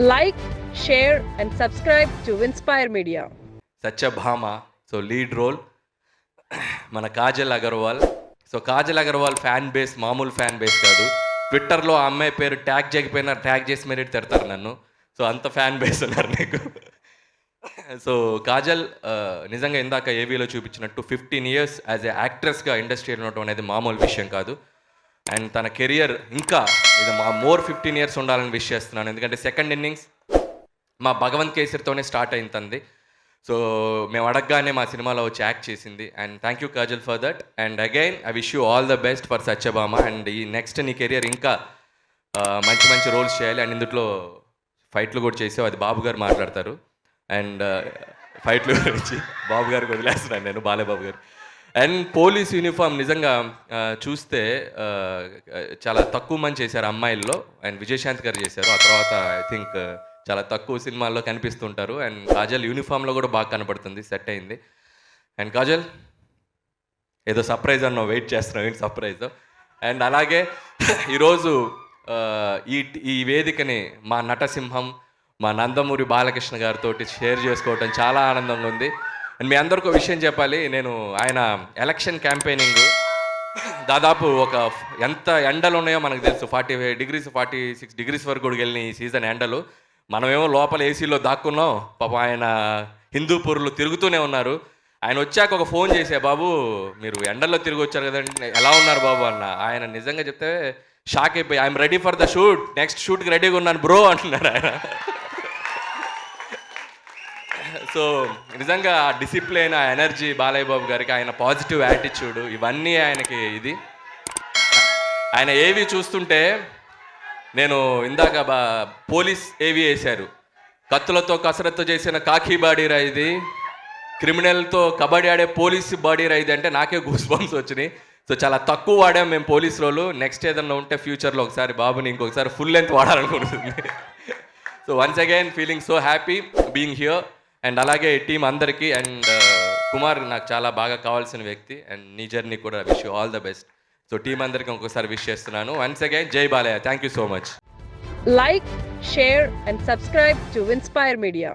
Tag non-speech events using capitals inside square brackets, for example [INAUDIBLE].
Like share and subscribe to Inspire Media Satyabhama so lead role మన Kajal Aggarwal. So Kajal Aggarwal fan base మామూలు fan base కాదు. ట్విట్టర్లో ఆ అమ్మాయి పేరు ట్యాగ్ చేయకపోయినా ట్యాగ్ చేసి మరీ తిడతారు నన్ను. సో అంత ఫ్యాన్ బేస్ ఉన్నారు నీకు. సో కాజల్ నిజంగా ఇందాక ఏవీలో చూపించినట్టు ఫిఫ్టీన్ ఇయర్స్ యాజ్ ఎ యాక్ట్రెస్గా ఇండస్ట్రీలో ఉండటం అనేది మామూలు విషయం కాదు. అండ్ తన కెరియర్ ఇంకా ఇది మా మోర్ ఫిఫ్టీన్ ఇయర్స్ ఉండాలని విష్ చేస్తున్నాను. ఎందుకంటే సెకండ్ ఇన్నింగ్స్ మా భగవంత్ కేసరితోనే స్టార్ట్ అయింది తంది. సో మేము అడగగానే మా సినిమాలో వచ్చి యాక్ట్ చేసింది. And thank you Kajal for that and again I wish you all the best for Satyabhama and ఈ నెక్స్ట్ నీ కెరియర్ ఇంకా మంచి మంచి రోల్స్ చేయాలి. అండ్ ఇందులో ఫైట్లు కూడా చేసావు. అది బాబు గారు మాట్లాడతారు. అండ్ ఫైట్లు గురించి బాబు గారికి వదిలేస్తున్నాను నేను బాలేబాబు గారు. అండ్ పోలీస్ యూనిఫామ్ నిజంగా చూస్తే చాలా తక్కువ మంది చేశారు అమ్మాయిల్లో. అండ్ విజయశాంత్ గారు చేశారు. ఆ తర్వాత ఐ థింక్ చాలా తక్కువ సినిమాల్లో కనిపిస్తుంటారు. అండ్ కాజల్ యూనిఫామ్లో కూడా బాగా కనపడుతుంది సెట్ అయింది. అండ్ కాజల్ ఏదో సర్ప్రైజ్ అన్న వెయిట్ చేస్తున్నావు ఏంటి సర్ప్రైజ్? అండ్ అలాగే [LAUGHS] ఈరోజు ఈ ఈ వేదికని మా నటసింహం మా నందమూరి బాలకృష్ణ గారితో షేర్ చేసుకోవటం చాలా ఆనందంగా ఉంది. అండ్ మీ అందరికి ఒక విషయం చెప్పాలి. నేను ఆయన ఎలక్షన్ క్యాంపెయినింగ్ దాదాపు ఒక ఎంత ఎండలు ఉన్నాయో మనకు తెలుసు. Forty five degrees forty six degrees వరకు కూడా వెళ్ళిన ఈ సీజన్ ఎండలు. మనమేమో లోపల ఏసీలో దాక్కున్నాం. పాపం ఆయన హిందూపూర్లు తిరుగుతూనే ఉన్నారు. ఆయన వచ్చాక ఒక ఫోన్ చేసే బాబు మీరు ఎండల్లో తిరిగి వచ్చారు కదండి. ఎలా ఉన్నారు బాబు? అన్న. ఆయన నిజంగా చెప్తే షాక్ అయిపోయి. I'm ready for the shoot. Next షూట్కి రెడీగా ఉన్నాను బ్రో అంటున్నారు ఆయన. సో నిజంగా ఆ డిసిప్లిన్ ఆ ఎనర్జీ బాలయ్య బాబు గారికి ఆయన పాజిటివ్ యాటిట్యూడ్ ఇవన్నీ ఆయనకి ఇది. ఆయన ఏవి చూస్తుంటే నేను ఇందాక బా పోలీస్ ఏవి వేశారు? కత్తులతో కసరత్తు చేసిన కాకి బాడీరా ఇది. క్రిమినల్తో కబడ్డీ ఆడే పోలీస్ బాడీరా ఇది అంటే నాకే గూస్ బంప్స్ వచ్చినాయి. సో చాలా తక్కువ వాడాం మేము పోలీస్ రోలు. నెక్స్ట్ ఏదన్నా ఉంటే ఫ్యూచర్లో ఒకసారి బాబుని ఇంకొకసారి full length వాడాలనుకుంటుంది. So once again feeling so happy being here and అలాగే టీం అందరికీ అండ్ కుమార్ నాకు చాలా బాగా కావాల్సిన వ్యక్తి అండ్ నీ జర్నీ కూడా wish you all the best. So team అందరికీ ఇంకొకసారి విష్ చేస్తున్నాను. వన్స్ అగైన్ జై Balayya. Thank you so much. Like share and subscribe to inspire media.